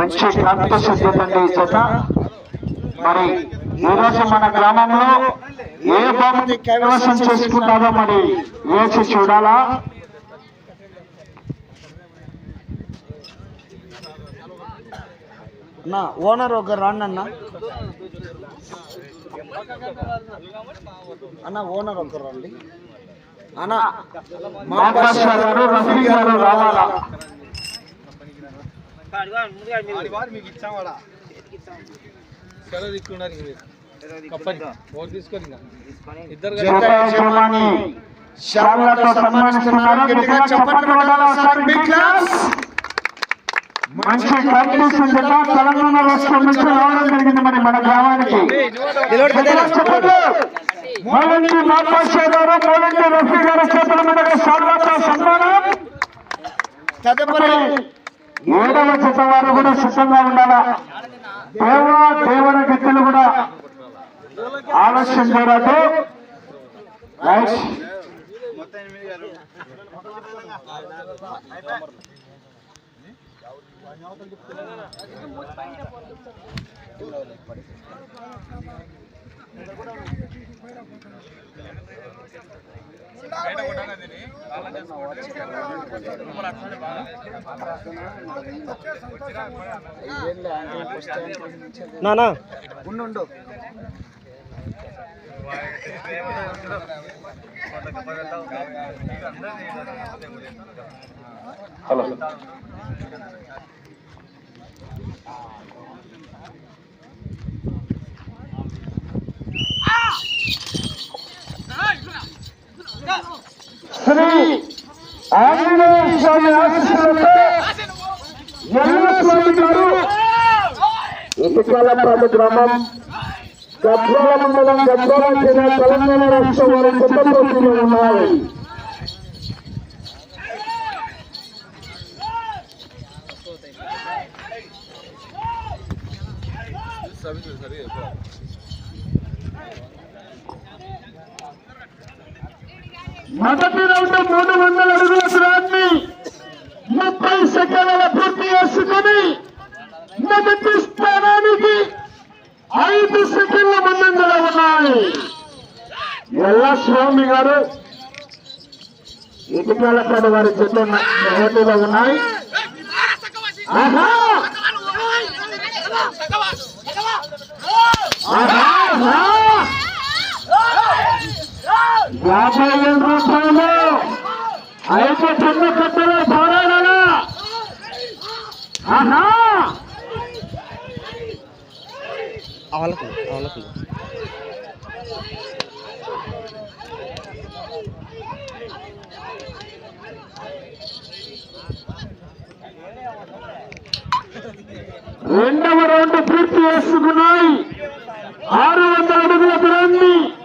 మంచి కాంపిటీషన్ చేతండి ఈ జత. మరి ఈ రోజు మన గ్రామంలో ఏ బాబుని కైవసం చేసుకుంటారో మరి వేచి చూడాలా? అన్న ఓనర్ ఒక రండి అన్న అన్న ఓనర్ ఒక రండి. అన్న రఫీ గారు రావాలా? మీకు సెలవు కొట్టాలి ఒకసారి బిగ్ క్లాస్ మంచి కాంపిటీషన్ జత తెలంగాణ రాష్ట్రం నుంచి రావడం జరిగింది మరి మన గ్రామానికి. మోలండి మాంకాశ గారు మోలండి రఫీ గారు చేతుల మీదుగా సన్మానం. తదుపరి ఏడవ జత వారు కూడా సిద్ధంగా ఉండాలా? దేవ దేవర గతులు కూడా ఆలస్యం చేయరాదు. రైట్ నానా. ఉండు ఉండు హలో. శ్రీ ఆంజనేయ స్వామి ఆశీస్సులతో ఎల్ల స్వామి గారు ఇటుకాలపాడు గ్రామం గద్వాల మండలం గద్వాల జిల్లా తెలంగాణ రాష్ట్రం వారి కొత్త పోటీలు ఉన్నాయి మొదటి రౌండ్ మూడు వందల అడుగుల దూరాన్ని ముప్పై సెకండ్ల పూర్తి చేసుకుని మొదటి స్థానానికి ఐదు సెకండ్ల ముందంజలో ఉన్నాయి ఎల్లా స్వామి గారు ఇటుకలపడి వారి చెట్టు పోటీలో ఉన్నాయి ఆహా! ఆహా! యాభై వేల రూపాయలు. ఐదు టన్ను కట్టలు పోరాడాలా ఆహా. అవలకు అవలకు రెండవ రౌండ్ పూర్తి చేసుకున్నాయి. ఆరు వందల అడుగుల దూరాన్ని.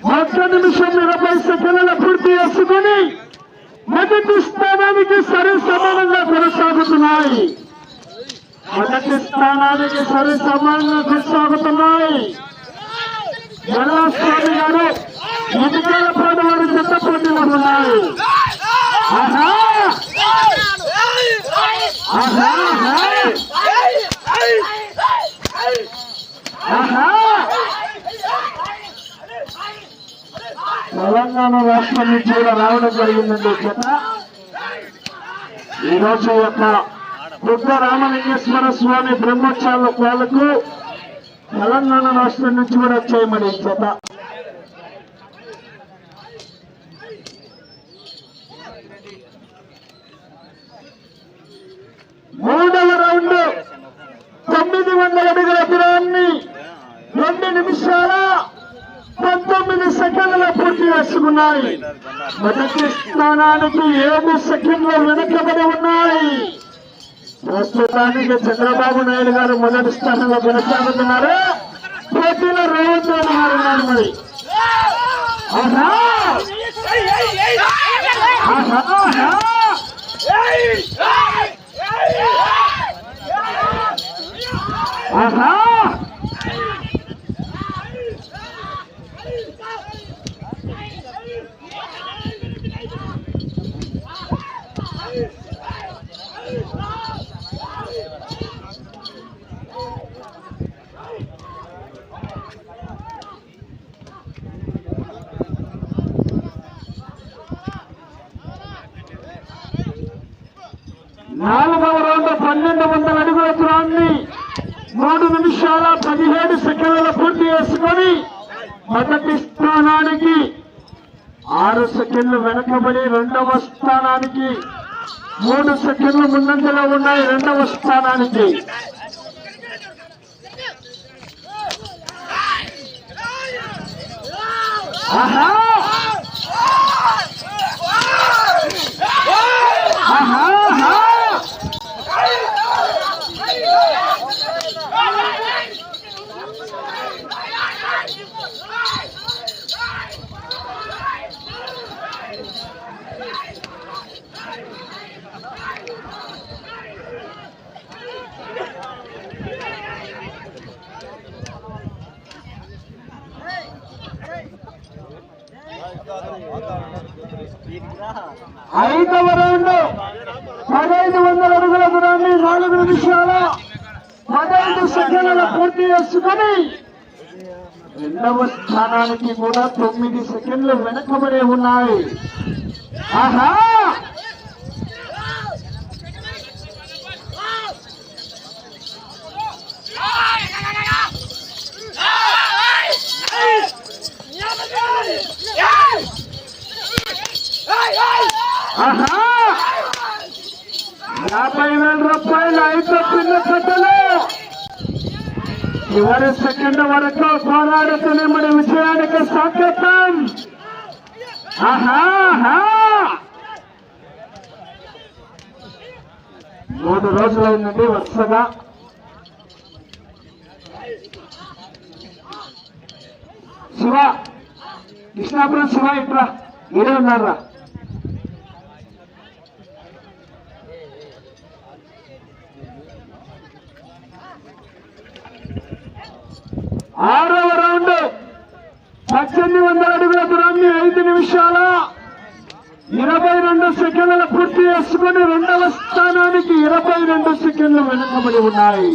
ఒక్క నిమిషం ఇరవై సెకండ్ల పూర్తి చేసుకుని మొదటి స్థానానికి సరి సమానంగా కొనసాగుతున్నాయి మొదటి స్థానానికి సరి సమానంగా కొనసాగుతున్నాయి స్వామి గారు ఎన్నికల పాటు చెత్త పోటీలు ఉన్నాయి ఆహా! ఆహా! ఆహా! తెలంగాణ రాష్ట్రం నుంచి కూడా రావడం జరిగిందండి చేత. ఈరోజు యొక్క బుద్ధ రామలింగేశ్వర స్వామి బ్రహ్మోత్సవాల పాలకు తెలంగాణ రాష్ట్రం నుంచి కూడా వచ్చాయి మరి చేత. మూడవ రౌండ్ తొమ్మిది వందల అడుగుల దూరాన్ని రెండు నిమిషాల పంతొమ్మిది సెకండ్ల పూర్తి చేసుకున్నాయి. మొదటి స్థానానికి ఏడు సెకండ్లు వెనుకబడి ఉన్నాయి. ప్రస్తుతానికి చంద్రబాబు నాయుడు గారు మొదటి స్థానంలో కొనసాగుతున్నారు. పోటీలో రేవంత్ రెడ్డి గారు ఉన్నారు మరి ఆహా! ఆహా! నాలుగవ రౌండ్ పన్నెండు వందల అడుగుల దూరాన్ని మూడు నిమిషాల పదిహేడు సెకండ్ల పూర్తి చేసుకొని మొదటి స్థానానికి ఆరు సెకండ్లు వెనకబడి రెండవ స్థానానికి మూడు సెకండ్లు ముందంజలో ఉన్నాయి రెండవ స్థానానికి. ఆహా ఆహా. ఐదవ రౌండ్ పదహైదు వందల అడుగుల దూరాన్ని నాలుగు నిమిషాల పదహైదు సెకండ్ల పూర్తి చేసుకుని రెండవ స్థానానికి కూడా తొమ్మిది సెకండ్లు వెనకబడే ఉన్నాయి. ఆహా! ఆహా! యాభై వేల రూపాయలు ఐదు పిల్ల కట్టలు చివరి సెకండ్ వరకు పోరాడుతూనే మన విజయానికి సాకేతం. మూడు రోజులైందండి వరుసగా. శివ కృష్ణాపురం శివ ఇట్రా. మీరే ఉన్నారా ఆరవ రౌండ్. పద్దెనిమిది వందల అడుగుల దూరాన్ని ఐదు నిమిషాల ఇరవై రెండు సెకండ్ల పూర్తి చేసుకుని రెండవ స్థానానికి ఇరవై రెండు సెకండ్లు వెనుకబడి ఉన్నాయి.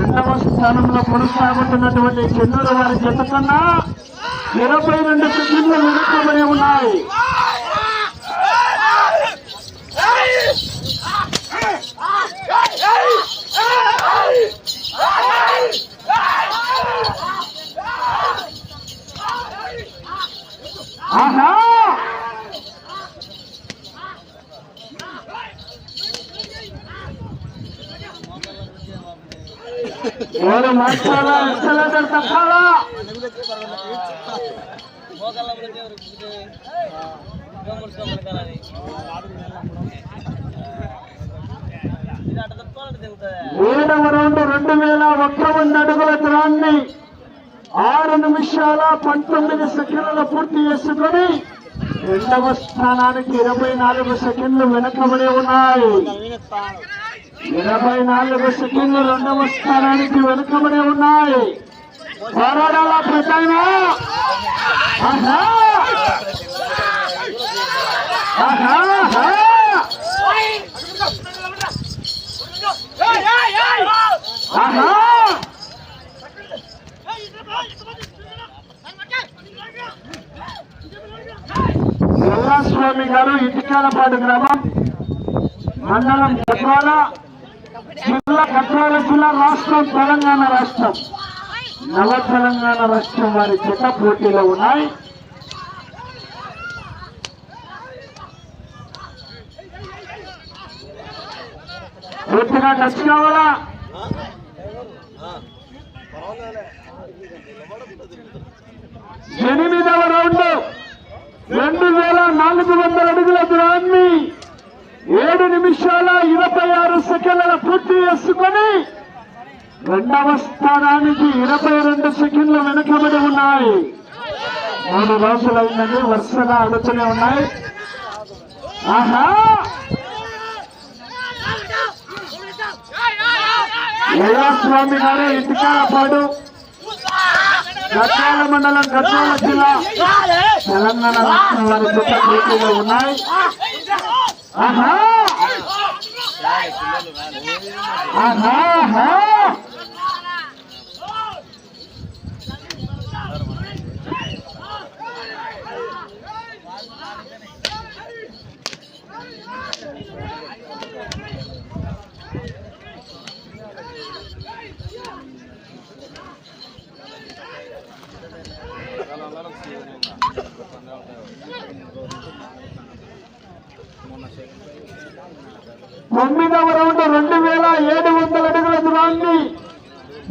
రెండవ స్థానంలో కొనసాగుతున్నటువంటి చెన్నూరు వారి జత కన్నా ఇరవై రెండు సెకండ్లు వెనుకబడి ఉన్నాయి. ఆహా! ఎవరు మార్చాలా ఎక్సలేటర్ తప్పాలా? ఏడవ రౌండ్ రెండు వేల ఒక్క వంద అడుగుల దూరాన్ని ఆరు నిమిషాల పంతొమ్మిది సెకండ్లు పూర్తి చేసుకొని రెండవ స్థానానికి ఇరవై నాలుగు సెకండ్లు వెనకబడి ఉన్నాయి. ఇరవై నాలుగు సెకండ్లు రెండవ స్థానానికి వెనుకబడి ఉన్నాయి. పోరాడాల ప్రధాన? ఆహా! ఆహా ఆహా. ఆహా స్వామి గారు ఇటికాలపాడు గ్రామం మండలం గద్వాల జిల్లా గద్వాల జిల్లా రాష్ట్రం తెలంగాణ రాష్ట్రం. నవ తెలంగాణ రాష్ట్రం వారి చేత పోటీలో ఉన్నాయి. పూర్తిగా టచ్ కావాలా? ఎనిమిదవ రౌండ్ రెండు వేల నాలుగు వందల అడుగుల దూరాన్ని ఏడు నిమిషాల ఇరవై ఆరు సెకండ్ల పూర్తి చేసుకొని రెండవ స్థానానికి ఇరవై రెండు సెకండ్లు వెనుకబడి ఉన్నాయి. మూడు రోజులైందని వరుసగా అడుగుతూనే ఉన్నాయి. ఆహా! స్వామి గారు ఇంటికాలపాడు గద్వాల మండలం గద్వాల జిల్లా. తెలంగాణ రాష్ట్రం వారి గొప్ప ఉన్నాయి. ఆహా! ఆహా ఆహా.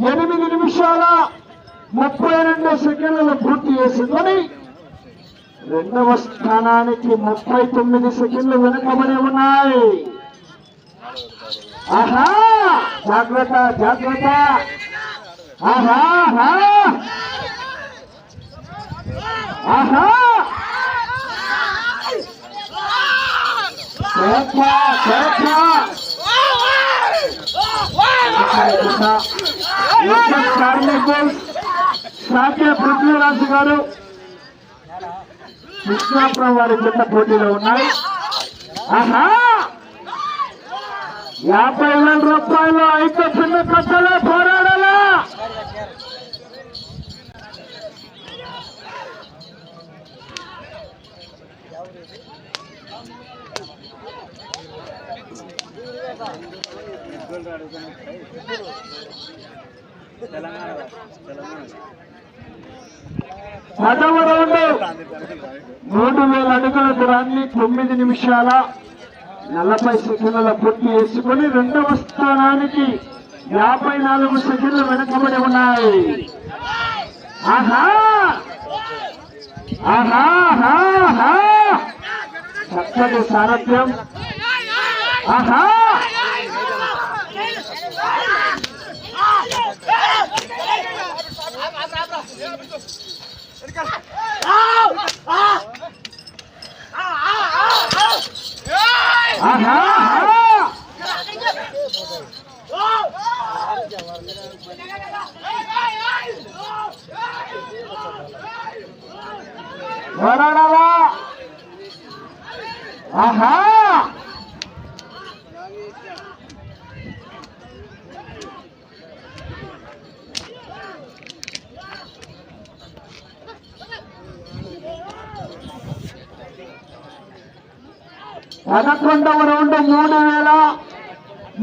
ఎనిమిది నిమిషాల ముప్పై రెండు సెకండ్లు పూర్తి చేసుకొని రెండవ స్థానానికి ముప్పై తొమ్మిది సెకండ్లు వెనుకబడి ఉన్నాయి ఆహా జాగ్రత్త జాగ్రత్త ఆహా ఆహా ఆహా కార్మికులు పృథ్వీరాజు గారు కృష్ణాపురం వారి చిన్న పోటీలో ఉన్నాయి. ఆహా! యాభై వేల రూపాయలు అయితే చిన్న కట్టలే పోరాడాలా? పదవ రౌండ్ మూడు వేల అడుగుల దూరాన్ని తొమ్మిది నిమిషాల నలభై సెకండ్ల పూర్తి చేసుకుని రెండవ స్థానానికి యాభై నాలుగు సెకండ్లు వెనకబడి ఉన్నాయి. ఆహా! ఆహా! చక్కటి సారథ్యం. ఆహా! ఆహా పదకొండవ రౌండ్ మూడు వేల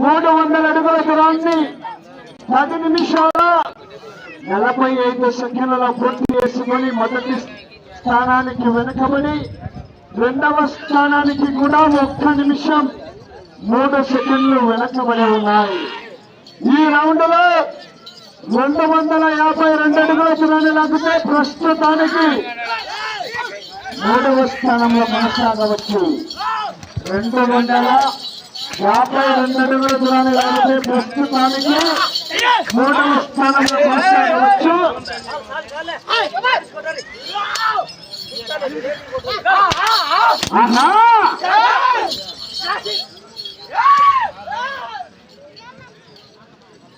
మూడు వందల అడుగుల దూరాన్ని పది నిమిషాల నలభై ఐదు సెకండ్లలో పూర్తి చేసుకొని మొదటి స్థానానికి వెనుకబడి రెండవ స్థానానికి కూడా ఒక్క నిమిషం మూడు సెకండ్లు వెనకబడి ఉన్నాయి. ఈ రౌండ్లో రెండు వందల యాభై రెండు అడుగుల దూరాన్ని లాగితే ప్రస్తుతానికి మూడవ స్థానంలో కొనసాగవచ్చు. రెండు వందల యాభై రెండు అడుగుల దూరాన్ని లాగితే ప్రస్తుతానికి మూడవ స్థానంలో కొనసాగవచ్చు. ఆహా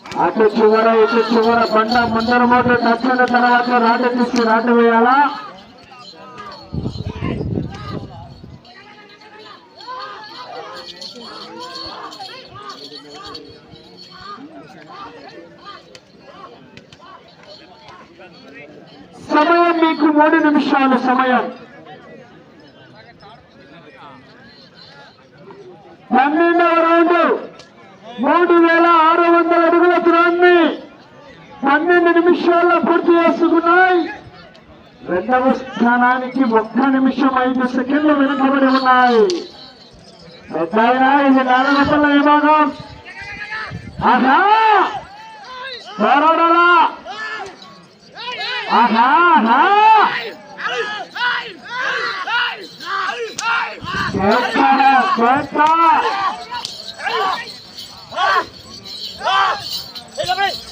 అటు చివర ఇటు చివర బండ ముందర మోటార్ టచ్ అయిన తర్వాత రాట తీసి రాట వేయాలా? సమయం మీకు మూడు నిమిషాల సమయం. పన్నెండవ రౌండ్. మూడు వేల ఆరు వందల అడుగుల దూరాన్ని పన్నెండు నిమిషాల్లో పూర్తి చేసుకున్నాయి. రెండవ స్థానానికి ఒక్క నిమిషం ఐదు సెకండ్లు వెనుకబడి ఉన్నాయి. పెద్దాయన ఇది నాలుగొందల విభాగం. ఆహా! పోరాడాలా ఆహా ఆహా చేస్తారా చేస్తా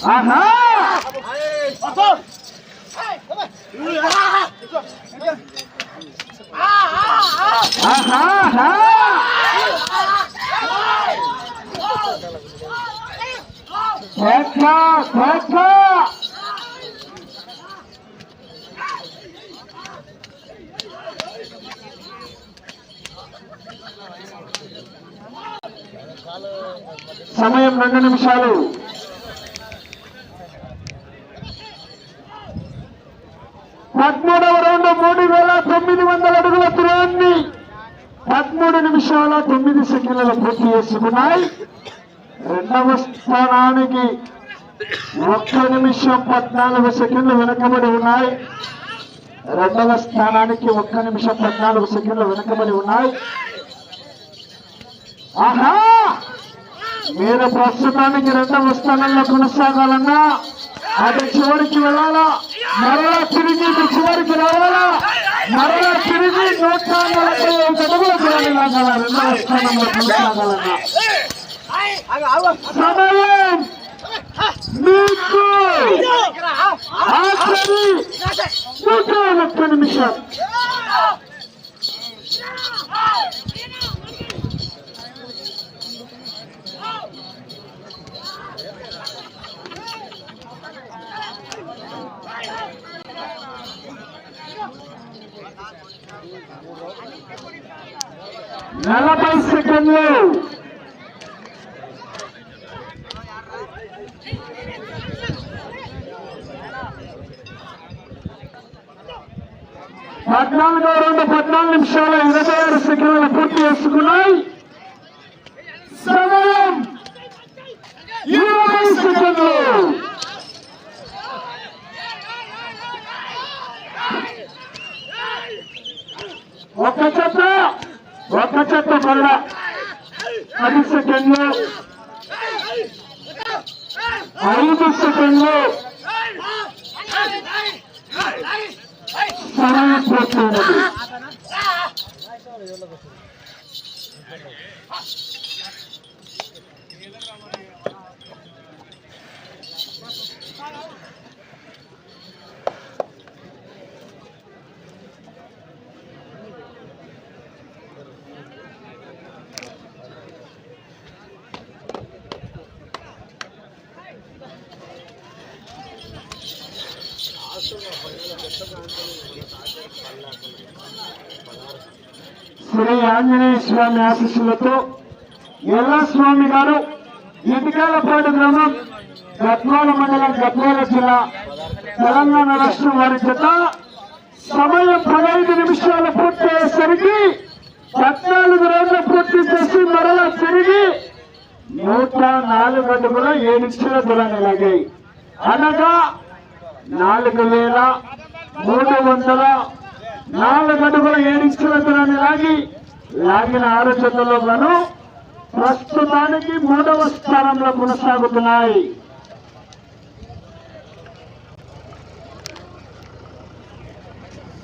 ఆహా ఆహా ఆహా చేస్తా చేస్తా సమయం రెండు నిమిషాలు. పదమూడవ రౌండ్ మూడు వేల తొమ్మిది వందల అడుగుల త్రోన్ని పదమూడు నిమిషాల తొమ్మిది సెకండ్లలో పూర్తి చేసుకున్నాయి. రెండవ స్థానానికి ఒక్క నిమిషం పద్నాలుగు సెకండ్లు వెనకబడి ఉన్నాయి. రెండవ స్థానానికి ఒక్క నిమిషం పద్నాలుగు సెకండ్లు వెనకబడి ఉన్నాయి. ఆహా! నేను ప్రస్తుతానికి రెండవ స్థానంలో కొనసాగాలన్నా అది చివరికి వెళ్ళాలా? మరలా తిరిగి చివరికి రావాలా? మరలా తిరిగి నూట నలభై ఐదు అడుగుల లాగాల రెండవ స్థానంలో కొనసాగాలన్నా. సమయం మీకు ఆఖరి నూట ముప్పై నిమిషాలు నలభై సెకండ్లు పద్నాలుగో రెండు పద్నాలుగు నిమిషాల ఇరవై ఆరు సెకండ్లు పూర్తి చేసుకున్నాయి సమయం ఇరవై సెకండ్లు ఒక చెత్త ఒక చెత్త మళ్ళా పది సెకండ్లు ఐదు సెకండ్లు సమయం పూర్తయినది శ్రీ ఆంజనేయ స్వామి ఆశీస్సులతో ఎల్ల స్వామి గారు ఇటుకాలపాడు గ్రామం గద్వాల మండలం గద్వాల జిల్లా తెలంగాణ రాష్ట్రం వారి చేత సమయం పదహైదు నిమిషాలు పూర్తి అయ్యేసరికి పద్నాలుగు రోజులు పూర్తి చేసి మరలా తిరిగి నూట నాలుగు అడుగుల ఏడించుల దూరాన్ని లాగాయి అనగా నాలుగు వేల మూడు వందల నాలుగు అడుగుల ఏడించుల దూరాన్ని లాగి లాగిన ఆరు గాను ప్రస్తుతానికి మూడవ స్థానంలో కొనసాగుతున్నాయి.